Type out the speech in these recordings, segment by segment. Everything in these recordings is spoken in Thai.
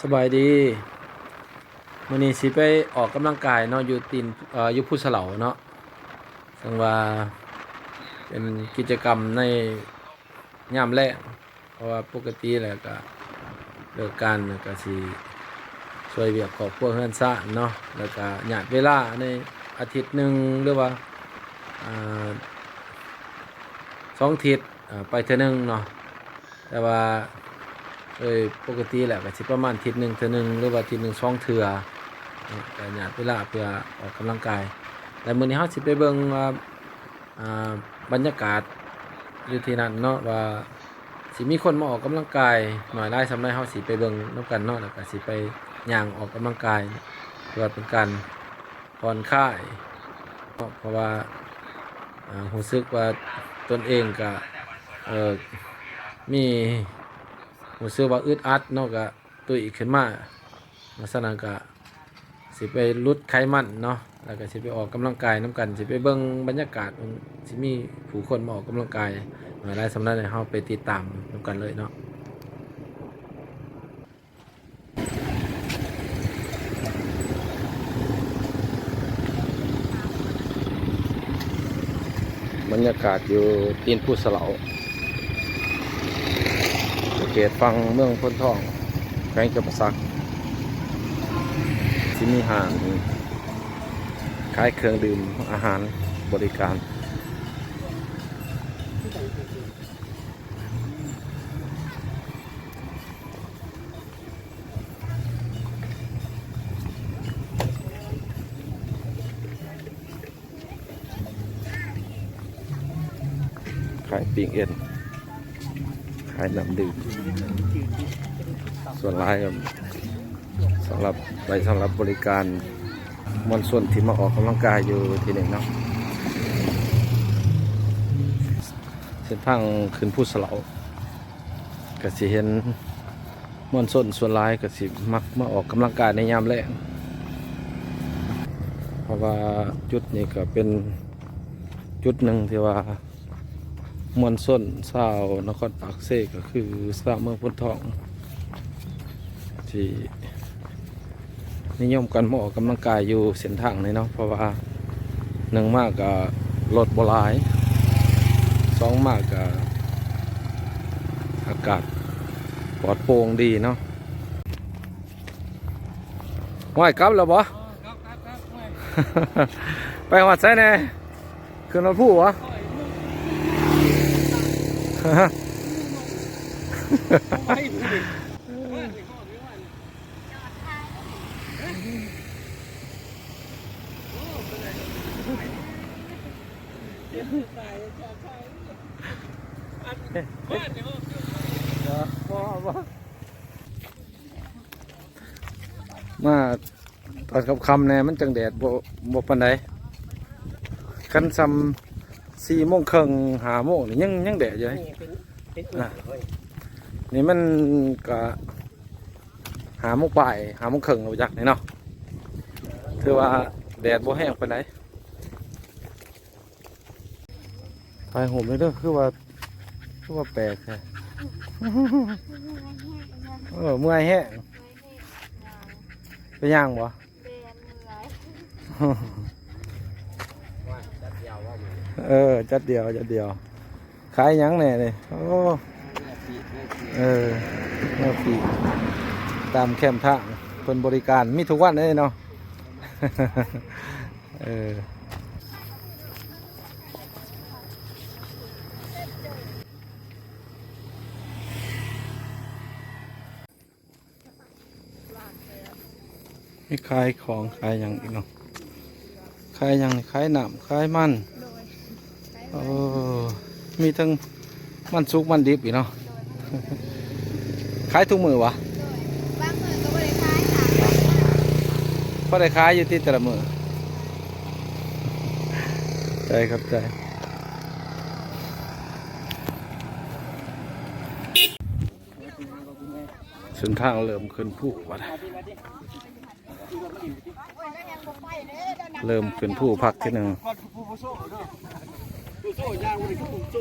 สบายดีมื้อนี้สิไปออกกำลังกายเนาะอยู่ตีนเอ่ออยู่ผู้สะเหลาเนาะซึ่งว่าเป็นกิจกรรมในยามแรกเพราะว่าปกติแล้วก็เลิกการก็สิช่วยเวียกครอบครัวเฮือนซ่าเนาะแล้วก็หยาดเวลาในอาทิตย์หนึ่งหรือว่าอ่าสองอาทิตย์ไปเทื่อหนึงเนาะแต่ว่า เอ้ยปกติแหละก็สิประมาณทิศหนึ่งเทือหนึ่งหรือว่าทิศหนึ่งสองเทื่อแต่หยาดเวลาเพื่อออกกำลังกาย แต่มื้อนี้เฮาสิไปเบิ่งว่าอ่าบรรยากาศอยู่ที่นั่นเนาะว่าสิมีคนมาออกกำลังกายหน่อยหลายสำหรับเฮาสิไปเบิ่งนํกันเนาะแล้วก็สิไปย่างออกกำลังกายเพื่อเป็นการผ่อนคลายเพราะว่าอ่ารู้สึกว่าตนเองก็เอ่อมี ผมซื้อว่าอึดอัดเนาะก็ตุยขึ้นมาลักษณะก็สิไปลดไขมันเนาะแล้วก็สิไปออกกำลังกายน้กันสิไปเบิ่งบรรยากาศมันสิมีผู้คนมาออกกำลังกายหลายสำนักให้เฮาไปติดตามน้กันเลยเนาะบรรยากาศอยู่ตีนผู้สลาเขตฟังเมืองพ้นทองแขวงจำปาสักที่มีห้างขายเครื่องดื่มอาหารบริการขายปิงเอ็น ขายน้ำดื่มส่วนรายก็สำหรับไปสำหรับบริการมวลส่วนที่มาออกกำลังกายอยู่ที่หนึ่งเนาะเส้นทางขึ้นผู้สลาก็สิเห็นมวลส่วนส่วนรายก็สิมักมาออกกำลังกายในยามแรกเพราะว่าจุดนี้ก็เป็นจุดหนึ่งที่ว่า มวลส้นสาวนครปากเซก็คือสาวเมืองพุทธทอง ที่นิยมกันมาออกกำลังกายอยู่เส้นทางนี้เนาะเพราะว่าหนึ่งมากกับรถบหลายสองมากกับอากาศปลอดโปร่งดีเนาะว่ายกลับแล้วบ่ไปหัดใส่แน่ขึ้นรถผู้วะ มาตอนกับคำแน่มันจังแดดบ่บ่ปานใดคันซ้ำ สี่โมงครึ่งหาโมงนี่ยังยังแดดอยู่เลยอะนี่มันก็หาโมงป่ายหาโมงครึ่งเอาจากนี่เนาะถือว่าแดดบ่แห้งปานใดไฟห่มเลยเด้อคือว่าคือว่าแปลกแท้ เออเมื่อยแห้งไปย่างบ่เเออ จัดเดียว จัดเดียว ขายยังแน่เลยโอ้เออเนื้อปีตามแคมป์ทางเพิ่นบริการมีทุกวันเลยเนาะเออมีขายของขายอย่างอีกเนาะขายอย่างขายหน้ำขายมัน โอ้มีทั้งมันสุกมันดิบอีกเนาะขายทุกมือวะบางมือก็บริขายค่ะพอได้ขายอยู่ที่แต่ละมือใจครับใจเส้นทางเริ่มขึ้นผู้วัดเริ่มขึ้นผู้พักที่หนึ่ง โซ่ยางเทุ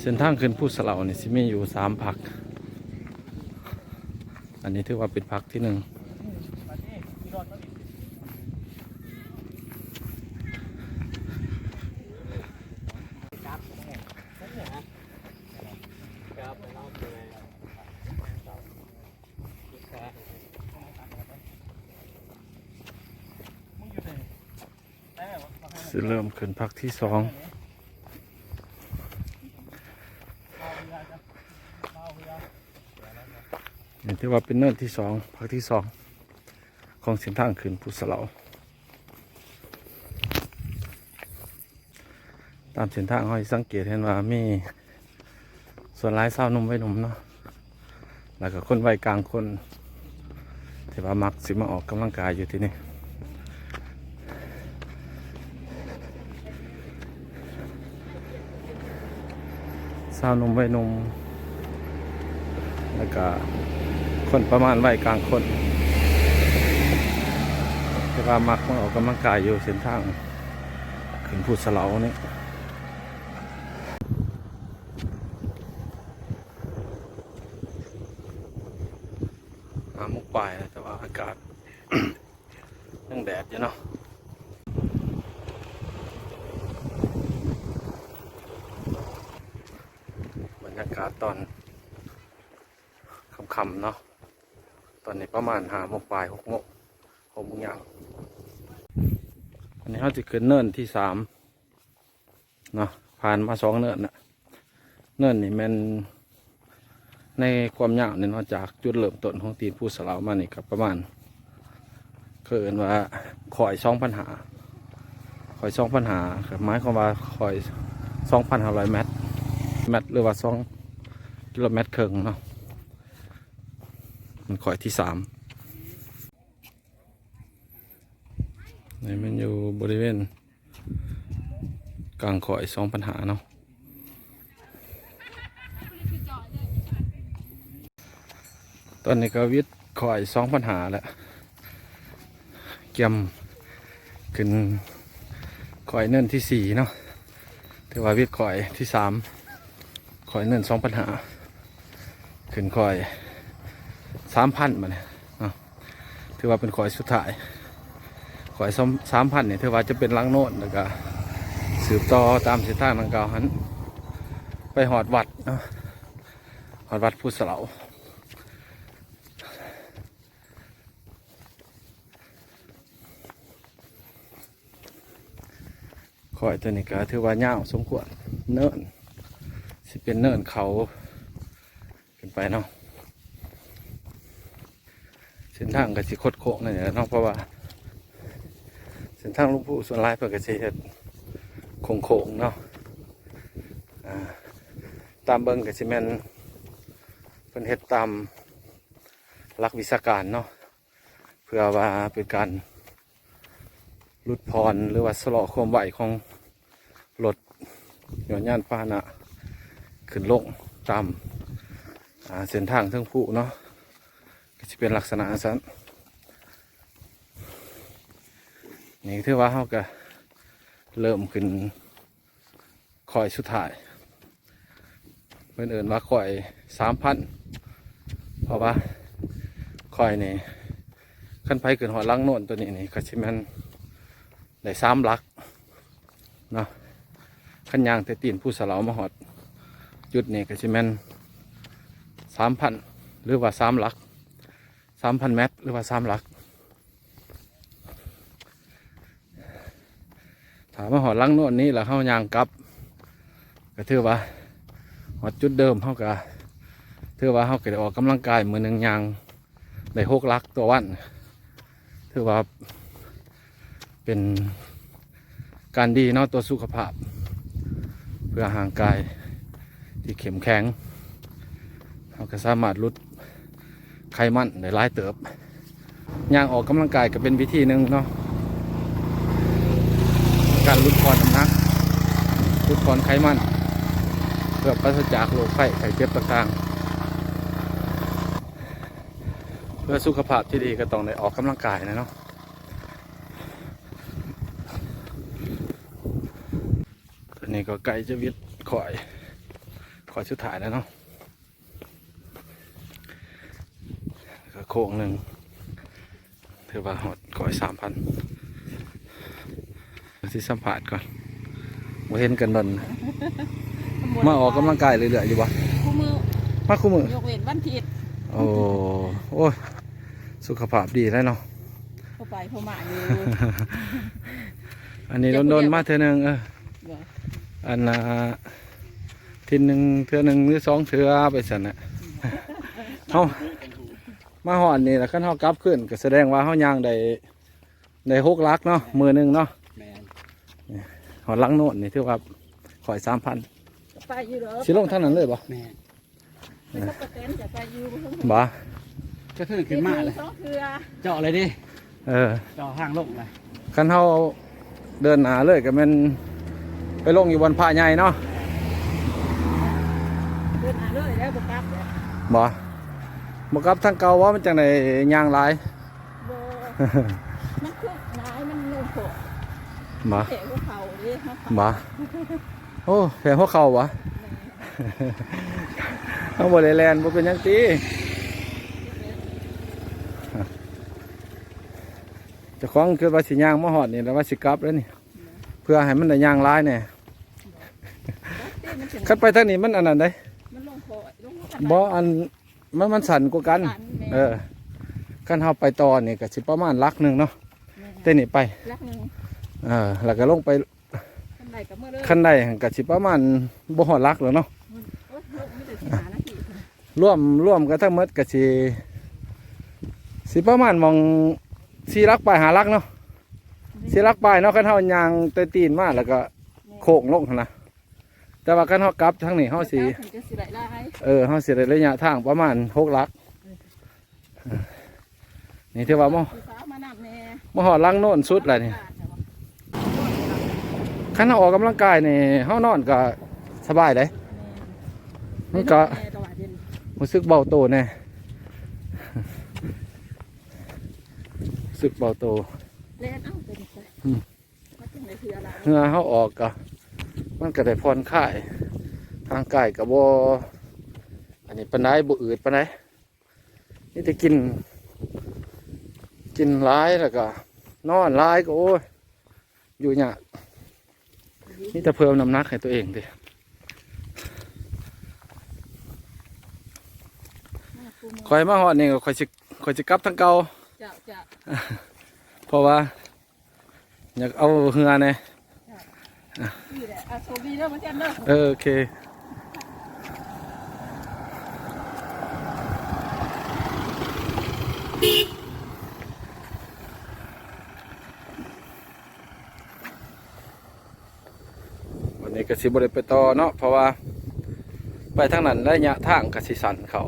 เส้นทางขึ้นผู้สลาวนี่สิมีอยู่สามพัก อันนี้ถือว่าเป็นพักที่หนึ่ง สิเริ่มขึ้นพักที่สองเห็นที่ว่าเป็นเนินที่สองพักที่สองของเส้นทางขึ้นภูสะเหลาตามเส้นทางห้อยสังเกตเห็นว่ามีส่วนร้ายเศร้านุ่มไว้นุ่มเนาะแล้วก็คนวัยกลางคนที่ว่ามักสิมาออกกำลังกายอยู่ที่นี่ สาวนมวัยนม แล้วก็คนประมาณวัยกลางคนที่ว่ามักมาออกกำลังกายอยู่เส้นทางขึ้นภูสะเหลานี่มามุกปลายนะแต่ว่าอากาศยังแดดอยู่เนาะ บรรยากาศ ตอนค่ำๆเนาะตอนนี้ประมาณหาโมงปลายหกโมงหกโมงอย่างอันนี้เขาจะขึ้นเนินที่สามเนาะผ่านมาสองเนินนะเนินนี่มันในความยาวเนี่ยเนาะจากจุดเริ่มต้นของตีนผู้สลาวมานี่ครับประมาณเกินว่าคอยสองปัญหาคอยสองปัญหาครับหมายความว่าคอยสองพันห้าร้อยเมตรเมตรหรือว่าสอง กิโลเมตรครึ่งเนาะมันข่อยที่สามนี่มันอยู่บริเวณ กลางข่อยสองปัญหาเนาะตอนนี้ก็วิทย์ข่อยสองปัญหาแล้วเกียมขึ้นข่อยเนินที่สี่เนาะถือว่าวิทย์ข่อยที่สามคอยเงินสองปัญหา ขึ้นคอยสามพันมาเนี่ยเนาะถือว่าเป็นคอยสุดท้ายคอยสามพันเนี่ยถือว่าจะเป็นลังโน่นแล้วก็สืบต่อตามเส้นทางทางเก่าหันไปหอดวัดนะหอดวัดพุทธเสลาคอยตัวนี้ก็ถือว่าเงาสมควรเนิ่นสิเป็นเนินเขา นไปเนาะเส้นทางก็สิคดโค้งนั่นแหละเนาะเพราะว่า เส้นทางลุงปู่ส่วนหลายเพื่อก็สิเฮ็ดโค้งโค้งเนาะตามเบิ่งก็สิแม่นเพิ่นเฮ็ดตามหลักวิชาการเนาะเพื่อว่าเป็นการลดพรหรือว่าสลอความไหวของรถยนต์ยานพาหนะขึ้นลงตาม เส้นทางเทั้งผู้เนาะก็จะเป็นลักษณะสันนี่ถือว่าเขาก็เริ่มขึ้นคอยสุดท้ายเพื่อนเอินว่าคอยสามพันเพราะว่าคอยนี่ขั้นไปขึ้นหอลังโน่นตัวนี้นี่ก็ชิมันได้สามลักเนาะขั้นยางแต่ตีนผู้สลาวมาหอดจุดนี้ก็จะแม่น สามพันหรือว่าสามหลักสามพันเมตรหรือว่าสามหลักถามว่าหอดลังโน่นนี้แล้วเข้ายางกลับ ก็ถือว่าหอดจุดเดิมเขาก็ถือว่าเขาเกิดออกกำลังกายมือหนึ่งยางได้หกหลักตัววันถือว่าเป็นการดีเนาะตัวสุขภาพ เพื่อห่างกายที่เข้มแข็ง ก็สามารถลดไขมันได้หลายเติบย่างออกกำลังกายก็เป็นวิธีหนึ่งเนาะการลดพรน้ำหนักลดพรไขมันเพื่อปราศจากโรคไข้ไข้เจ็บต่างๆเพื่อสุขภาพที่ดีก็ต้องได้ออกกำลังกายนะเนาะตอนนี้ก็ไก่จะวิทย์ข่อยข่อยชุดถ่ายแล้วเนาะแล้วก็ โค้งหนึ่งถือว่าหอดก่อยสามพันที่สัมผัสก่อนมาเห็นกันดนมาออกกำลังกายเรื่อยๆอยู่บ่คู่มือมาคู่มือยกเว้นวันอาทิตย์โอ้โอ้ยสุขภาพดีแล้วเนาะเข้าไปเข้ามาอยู่อันนี้โดนๆมาเท่อหนึงเออเดี๋ยวอันน่ะทีหนึ่งเทือหนึ่งหรือสองเทือไปสันน่ะเฮา มาหอนนี่แล้วขั้นเฮากลับขึ้นก็แสดงว่าเฮาย่างได้ได้หกลักเนาะมือหนึ่งเนาะแมนหอนลังโน่นนี่ถือว่าข่อยสามพันไปอยู่เหรอสิลงเท่านั้นเลยบ่แมนไปกับกระเต็นจะไปอยู่บ่บ่ก็ขึ้นขึ้นมาเลยสองเทือเจาะเลยดิเออเจาะห้างลงเลยคันเฮาเดินหนาเลยก็แมันไปลงอยู่บนผ้าใหญ่เนาะเดินหาเลยแล้วบ่กลับแล้วบ่บ่กลับทางเก่าว่ามันจังไดย่างหลายบ่มันคือหลายมันลงโผบ่แถวเขาเลยเขาเขาบ่โอ้แผลหัวเข่าบ่เอาบ่ได้แลนบ่เป็นหยังติเจะคล้าของคือว่าสิย่างมาฮอดนี่แล้วว่าสิกลับแล้วนี่ เพื่อให้มันได้ย่างหลายแน่ตีมันถึงคันไปทางนี้มันอันนั้นเด้มันลงโผลงบ่อัน มันมันสั่นกว่ากัน เออคันเฮาไปต่อนี่ก็สิประมาณลักหนึงเนาะแต่นี่ไปลักหนึงเออแล้วก็ลงไปคันใดกับเมื่อเลยคันใดหั่นก็สิประมาณบ่ฮอดลักแล้วเนาะโอ้ยลูกมีแต่สิหานาทีร่วมร่วมกันทั้งหมดก็สิสิประมาณหมองสี่ลักไปหาลักเนาะสี่ลักไปเนาะคันเฮายางเตตีนมาแล้วก็โค้งลงหั่นนะ แต่ว่าคันเฮากลับทางนี้เฮาสิถึงจะสิได้ลายเออเฮาสิได้ระยะทางประมาณหกลัก นี่ถือว่าบ่ผู้สาวมานำแน่บ่ฮอดลังโน่นสุดแล้วนี่คันเฮาออกกำลังกายนี่เฮานอนก็สบายเด้มันก็แม่ตะวันเย็นรู้สึกเบาโตแน่รู้สึกเบาโตเล่นเอ้าเป็นไปอืมมาถึงในคืออะไรเหงื่อเขาออกก็ มันก็ได้ผ่อนคลายทางกายกับบอันนี้ปันไดบ่อืดปันไดนี่จะกิน กินร้ายแล้วก็ นอนร้ายก็โอ้ยอยู่เนี่ยากนี่จะเพิ่มน้ำหนักให้ตัวเองดิคอยมาหอดนี่ก็คอยสิคอยสิกลับทางเก่าเจ้าเจ้าเพราะว่า อยากเอาเหือเนี่ย เออโอเควันนี้กสิบริไปต่อเนาะเพราะว่า ไปทางนั้นระยะทางกสิสันเขา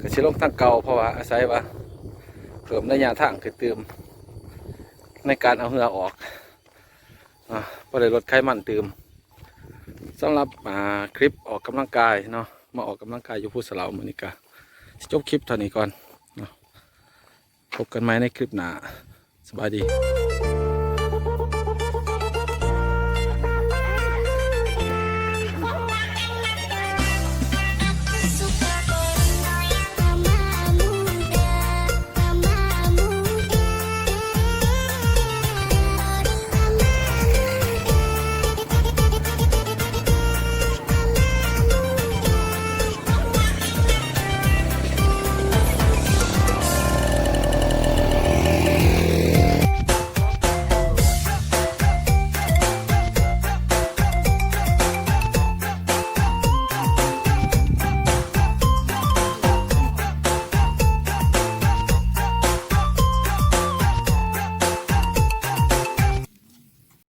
กสิลงทางเก่าเพราะว่าอาศัยว่าเพิ่มระยะทางคือเติมในการเอาเหือออก อ่าก็เลยลดไขมันเติมสำหรับอ่าคลิปออกกำลังกายเนาะมาออกกำลังกายอยู่ผู้สลาวมือนิกาจบคลิปเท่านี้ก่อนพบกันใหม่ในคลิปหน้าสบายดี